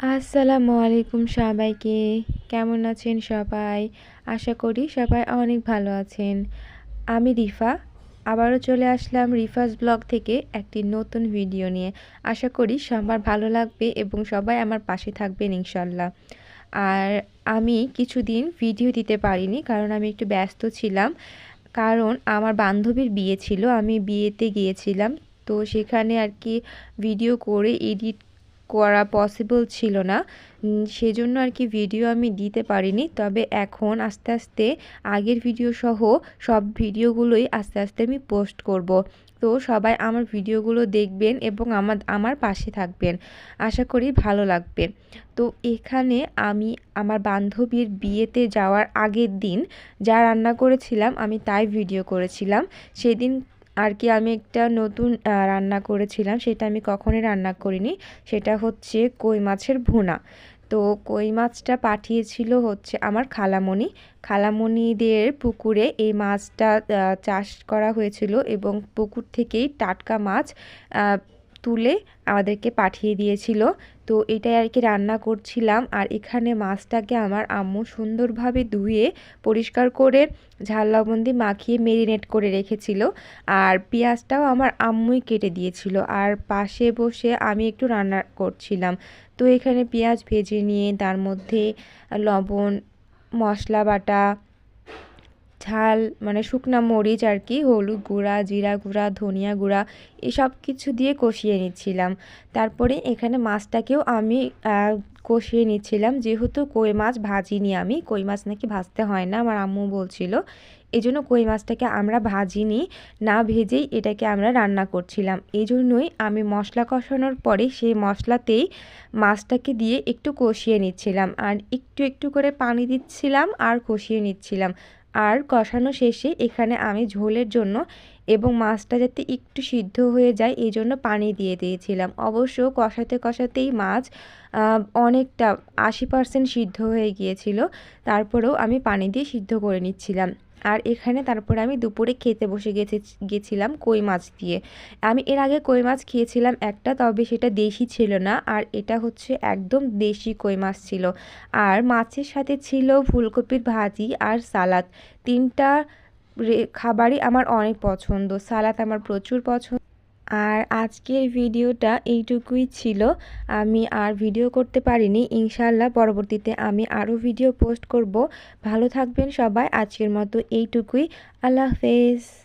আসসালামু আলাইকুম সবাইকে। কেমন আছেন সবাই? আশা করি সবাই অনেক ভালো আছেন। আমি রিফা। আবারও চলে আসলাম রিফাস ব্লগ থেকে একটি নতুন ভিডিও নিয়ে। আশা করি সবার ভালো লাগবে এবং সবাই আমার পাশে থাকবেন ইনশাল্লাহ। আর আমি কিছুদিন ভিডিও দিতে পারিনি কারণ আমি একটু ব্যস্ত ছিলাম। কারণ আমার বান্ধবীর বিয়ে ছিল, আমি বিয়েতে গিয়েছিলাম। তো সেখানে আর কি ভিডিও করে, এডিট করা পসিবল ছিল না। সেজন্য আর কি ভিডিও আমি দিতে পারিনি। তবে এখন আস্তে আস্তে আগের ভিডিও সহ সব ভিডিওগুলোই আস্তে আস্তে আমি পোস্ট করব। তো সবাই আমার ভিডিওগুলো দেখবেন এবং আমার আমার পাশে থাকবেন। আশা করি ভালো লাগবে। তো এখানে আমি আমার বান্ধবীর বিয়েতে যাওয়ার আগের দিন যা রান্না করেছিলাম, আমি তাই ভিডিও করেছিলাম। সেদিন আর কি আমি একটা নতুন রান্না করেছিলাম, সেটা আমি কখনই রান্না করিনি। সেটা হচ্ছে কই মাছের ভুনা। তো কই মাছটা পাঠিয়েছিল হচ্ছে আমার খালামণি। খালামণিদের পুকুরে এই মাছটা চাষ করা হয়েছিল এবং পুকুর থেকেই টাটকা মাছ তুলে আমাদেরকে পাঠিয়ে দিয়েছিল। তো এটাই আর কি রান্না করছিলাম। আর এখানে মাছটাকে আমার আম্মু সুন্দরভাবে ধুয়ে, পরিষ্কার করে ঝাল লবণ মাখিয়ে মেরিনেট করে রেখেছিল। আর পেঁয়াজটাও আমার আম্মুই কেটে দিয়েছিল। আর পাশে বসে আমি একটু রান্না করছিলাম। তো এখানে পেঁয়াজ ভেজে নিয়ে তার মধ্যে লবণ, মশলা বাটা ঝাল মানে শুকনা মরিচ আর কি, হলুদ গুঁড়া, জিরা গুঁড়া, ধনিয়া গুঁড়া, এসব কিছু দিয়ে কষিয়ে নিচ্ছিলাম। তারপরে এখানে মাছটাকেও আমি কষিয়ে নিচ্ছিলাম। যেহেতু কই মাছ ভাজিনি আমি, কই মাছ নাকি ভাজতে হয় না, আমার আম্মু বলছিল। এই জন্য কই মাছটাকে আমরা ভাজিনি, না ভেজেই এটাকে আমরা রান্না করছিলাম। এই জন্যই আমি মশলা কষানোর পরে সেই মশলাতেই মাছটাকে দিয়ে একটু কষিয়ে নিচ্ছিলাম। আর একটু একটু করে পানি দিচ্ছিলাম আর কষিয়ে নিচ্ছিলাম। আর কষানো শেষে এখানে আমি ঝোলের জন্য এবং মাছটা যাতে একটু সিদ্ধ হয়ে যায় এই জন্য পানি দিয়ে দিয়েছিলাম। অবশ্য কষাতে কষাতেই মাছ অনেকটা আশি পার্সেন্ট সিদ্ধ হয়ে গিয়েছিল। তারপরেও আমি পানি দিয়ে সিদ্ধ করে নিচ্ছিলাম। আর এখানে তারপরে আমি দুপুরে খেতে বসে গেছে, গেছিলাম কই মাছ দিয়ে। আমি এর আগে কই মাছ খেয়েছিলাম একটা, তবে সেটা দেশি ছিল না, আর এটা হচ্ছে একদম দেশি কই মাছ ছিল। আর মাছের সাথে ছিল ফুলকপির ভাজি আর সালাদ। তিনটা খাবারই আমার অনেক পছন্দ। সালাদ আমার প্রচুর পছন্দ। আর আজকের ভিডিওটা এইটুকুই ছিল। আমি আর ভিডিও করতে পারিনি। ইনশাল্লাহ পরবর্তীতে আমি আরও ভিডিও পোস্ট করব। ভালো থাকবেন সবাই। আজকের মতো এইটুকুই। আল্লাহ হাফেজ।